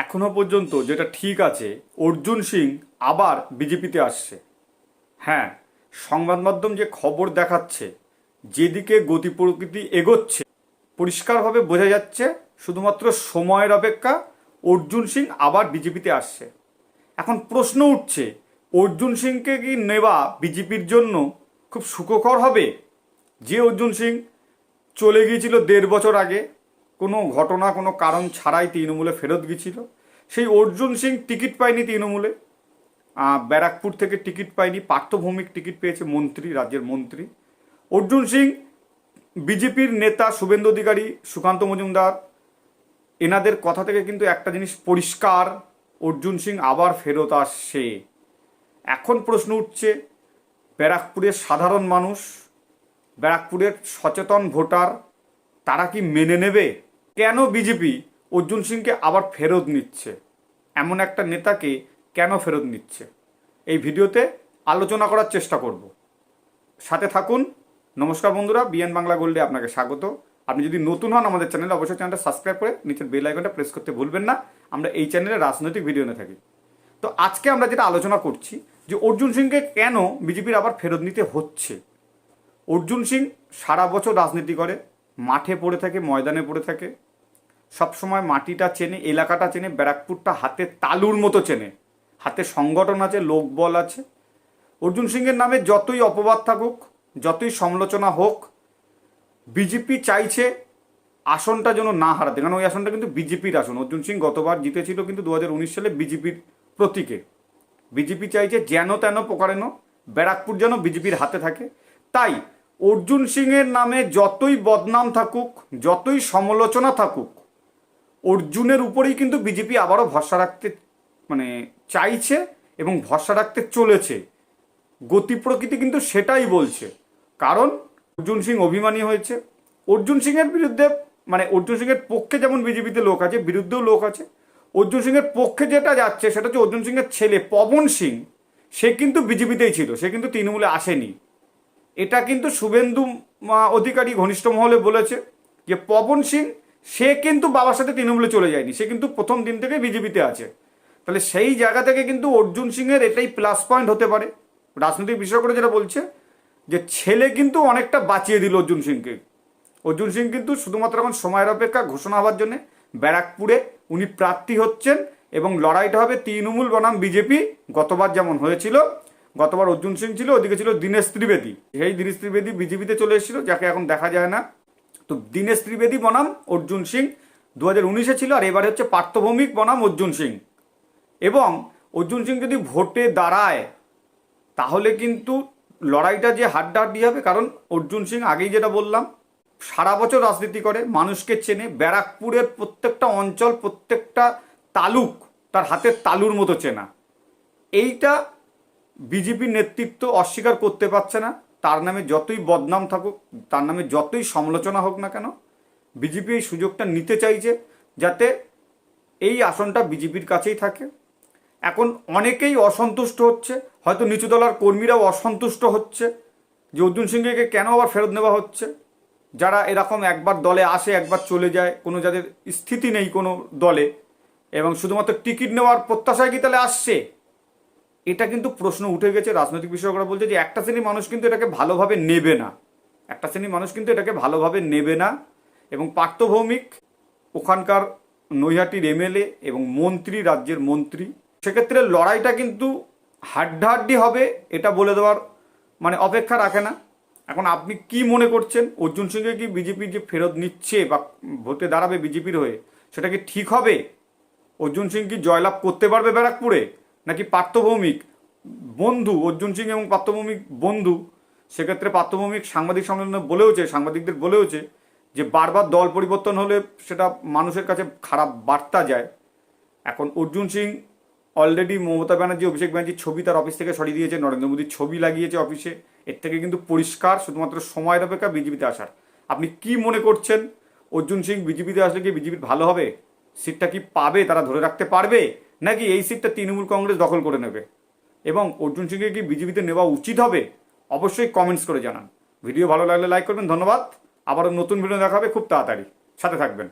এখনও পর্যন্ত যেটা ঠিক আছে, অর্জুন সিং আবার বিজেপিতে আসছে। হ্যাঁ সংবাদ মাধ্যম যে খবর দেখাচ্ছে, যেদিকে গতি প্রকৃতি এগোচ্ছে, পরিষ্কারভাবে বোঝা যাচ্ছে শুধুমাত্র সময়ের অপেক্ষা অর্জুন সিং আবার বিজেপিতে আসছে। এখন প্রশ্ন উঠছে, অর্জুন সিংকে কি নেওয়া বিজেপির জন্য খুব সুখকর হবে? যে অর্জুন সিং চলে গিয়েছিল দেড় বছর আগে কোনো ঘটনা, কোনো কারণ ছাড়াই তৃণমূলে ফেরত গিয়েছিল। সেই অর্জুন সিং টিকিট পায়নি তৃণমূলে। ব্যারাকপুর থেকে টিকিট পায়নি, পার্থভৌমিক টিকিট পেয়েছে মন্ত্রী, রাজ্যের মন্ত্রী। অর্জুন সিং, বিজেপির নেতা শুভেন্দু অধিকারী, সুকান্ত মজুমদার, এনাদের কথা থেকে কিন্তু একটা জিনিস পরিষ্কার, অর্জুন সিং আবার ফেরত আসছে। এখন প্রশ্ন উঠছে, ব্যারাকপুরের সাধারণ মানুষ, ব্যারাকপুরের সচেতন ভোটার, তারা কি মেনে নেবে? কেন বিজেপি অর্জুন সিংকে আবার ফেরত নিচ্ছে? এমন একটা নেতাকে কেন ফেরত নিচ্ছে? এই ভিডিওতে আলোচনা করার চেষ্টা করব। সাথে থাকুন। নমস্কার বন্ধুরা, বিএন বাংলা গোল্ডে আপনাকে স্বাগত। আপনি যদি নতুন হন আমাদের চ্যানেলে, অবশ্যই চ্যানেলটা সাবস্ক্রাইব করে নিচের বেল আইকনটা প্রেস করতে ভুলবেন না। আমরা এই চ্যানেলে রাজনৈতিক ভিডিও নিয়ে থাকি। তো আজকে আমরা যেটা আলোচনা করছি যে অর্জুন সিংকে কেন বিজেপির আবার ফেরত নিতে হচ্ছে? অর্জুন সিং সারা বছর রাজনীতি করে, মাঠে পড়ে থাকে, ময়দানে পড়ে থাকে। সবসময় মাটিটা চেনে, এলাকাটা চেনে, ব্যারাকপুরটা হাতে তালুর মতো চেনে। হাতে সংগঠন আছে লোকবল আছে। অর্জুন সিংয়ের নামে যতই অপবাদ থাকুক, যতই সমালোচনা হোক বিজেপি চাইছে আসনটা যেন না হারাতে। কারণ ওই আসনটা কিন্তু বিজেপির আসন। অর্জুন সিং গতবার জিতেছিল কিন্তু দু হাজার উনিশ সালে বিজেপির প্রতীকে। বিজেপি চাইছে যেন তেন প্রকারেন ব্যারাকপুর যেন বিজেপির হাতে থাকে। তাই অর্জুন সিংয়ের নামে যতই বদনাম থাকুক, যতই সমালোচনা থাকুক অর্জুনের উপরেই কিন্তু বিজেপি আবারও ভরসা রাখতে মানে চাইছে এবং ভরসা রাখতে চলেছে। গতি প্রকৃতি কিন্তু সেটাই বলছে। কারণ অর্জুন সিং অভিমানী হয়েছে। অর্জুন সিংয়ের বিরুদ্ধে মানে অর্জুন সিংয়ের পক্ষে যেমন বিজেপিতে লোক আছে, বিরুদ্ধেও লোক আছে, অর্জুন সিংয়ের পক্ষে যেটা যাচ্ছে সেটা হচ্ছে অর্জুন সিংয়ের ছেলে পবন সিং। সে কিন্তু বিজেপিতেই ছিল, সে কিন্তু তৃণমূলে আসেনি। এটা কিন্তু শুভেন্দু অধিকারী ঘনিষ্ঠ মহলে বলেছে যে পবন সিং সে কিন্তু বাবার সাথে তৃণমূলে চলে যায়নি। সে কিন্তু প্রথম দিন থেকে বিজেপিতে আছে। তাহলে সেই জায়গা থেকে কিন্তু অর্জুন সিংয়ের এটাই প্লাস পয়েন্ট হতে পারে। রাজনৈতিক বিশেষজ্ঞরা যেটা বলছে যে ছেলে কিন্তু অনেকটা বাঁচিয়ে দিল অর্জুন সিংকে। অর্জুন সিং কিন্তু শুধুমাত্র এখন সময়ের অপেক্ষা ঘোষণা হওয়ার জন্য ব্যারাকপুরে উনি প্রার্থী হচ্ছেন এবং লড়াইটা হবে তৃণমূল বনাম বিজেপি। গতবার যেমন হয়েছিল, গতবার অর্জুন সিং ছিল, ওদিকে ছিল দীনেশ ত্রিবেদী। সেই দীনেশ ত্রিবেদী বিজেপিতে চলে এসেছিল, যাকে এখন দেখা যায় না। তো দীনেশ ত্রিবেদী বনাম, অর্জুন সিং দু হাজার উনিশে ছিল, আর এবারে হচ্ছে পার্থভৌমিক বনাম অর্জুন সিং। এবং অর্জুন সিং যদি ভোটে দাঁড়ায়, তাহলে কিন্তু লড়াইটা যে হাড্ডাহাড্ডি হবে, কারণ অর্জুন সিং আগেই যেটা বললাম, সারা বছর রাজনীতি করে, মানুষকে চেনে, ব্যারাকপুরের প্রত্যেকটা অঞ্চল, প্রত্যেকটা তালুক তার হাতের তালুর মতো চেনা। এইটা বিজেপির নেতৃত্ব অস্বীকার করতে পারছে না। তার নামে যতই বদনাম থাকুক, তার নামে যতই সমালোচনা হোক না কেন, বিজেপি এই সুযোগটা নিতে চাইছে যাতে এই আসনটা বিজেপির কাছেই থাকে। এখন অনেকেই অসন্তুষ্ট হচ্ছে, হয়তো নিচু দলার কর্মীরাও অসন্তুষ্ট হচ্ছে যে অর্জুন সিংকে কেন আবার ফেরত নেওয়া হচ্ছে। যারা এরকম একবার দলে আসে, একবার চলে যায়, কোনো যাদের স্থিতি নেই কোনো দলে, এবং শুধুমাত্র টিকিট নেওয়ার প্রত্যাশায় কি তাহলে আসছে? এটা কিন্তু প্রশ্ন উঠে গেছে, রাজনৈতিক বিশেষজ্ঞরা বলছে যে একটা শ্রেণির মানুষ কিন্তু এটাকে ভালোভাবে নেবে না। একটা শ্রেণির মানুষ কিন্তু এটাকে ভালোভাবে নেবে না। এবং পার্থভৌমিক ওখানকার নৈহাটির এমএলএ এবং মন্ত্রী, রাজ্যের মন্ত্রী, সেক্ষেত্রে লড়াইটা কিন্তু হাড্ডাহাড্ডি হবে এটা বলে দেওয়ার মানে অপেক্ষা রাখে না। এখন আপনি কি মনে করছেন? অর্জুন সিংকে কি বিজেপি যে ফেরত নিচ্ছে বা ভোটে দাঁড়াবে বিজেপির হয়ে, সেটা কি ঠিক হবে? অর্জুন সিং কি জয়লাভ করতে পারবে ব্যারাকপুরে? নাকি পার্থভৌমিক বন্ধু? অর্জুন সিং এবং পার্থভৌমিক বন্ধু, সেক্ষেত্রে পার্থভৌমিক সাংবাদিক সম্মেলনে বলেওছে, সাংবাদিকদের বলেওছে যে বারবার দল পরিবর্তন হলে সেটা মানুষের কাছে খারাপ বার্তা যায়। এখন অর্জুন সিং অলরেডি মমতা ব্যানার্জি, অভিষেক ব্যানার্জির ছবি তার অফিস থেকে সরিয়ে দিয়েছে, নরেন্দ্র মোদীর ছবি লাগিয়েছে অফিসে এর থেকে কিন্তু পরিষ্কার, শুধুমাত্র সময়ের অপেক্ষা বিজেপিতে আসার। আপনি কি মনে করছেন? অর্জুন সিং বিজেপিতে আসলে কি বিজেপির ভালো হবে? সিটটা কি পাবে? তারা ধরে রাখতে পারবে? নাকি এই সিটটা তৃণমূল কংগ্রেস দখল করে নেবে? এবং অর্জুন সিংকে কি বিজেপিতে নেওয়া উচিত হবে? অবশ্যই কমেন্টস করে জানান। ভিডিও ভালো লাগলে লাইক করবেন, ধন্যবাদ। আবারও নতুন ভিডিও দেখা হবে খুব তাড়াতাড়ি। সাথে থাকবেন।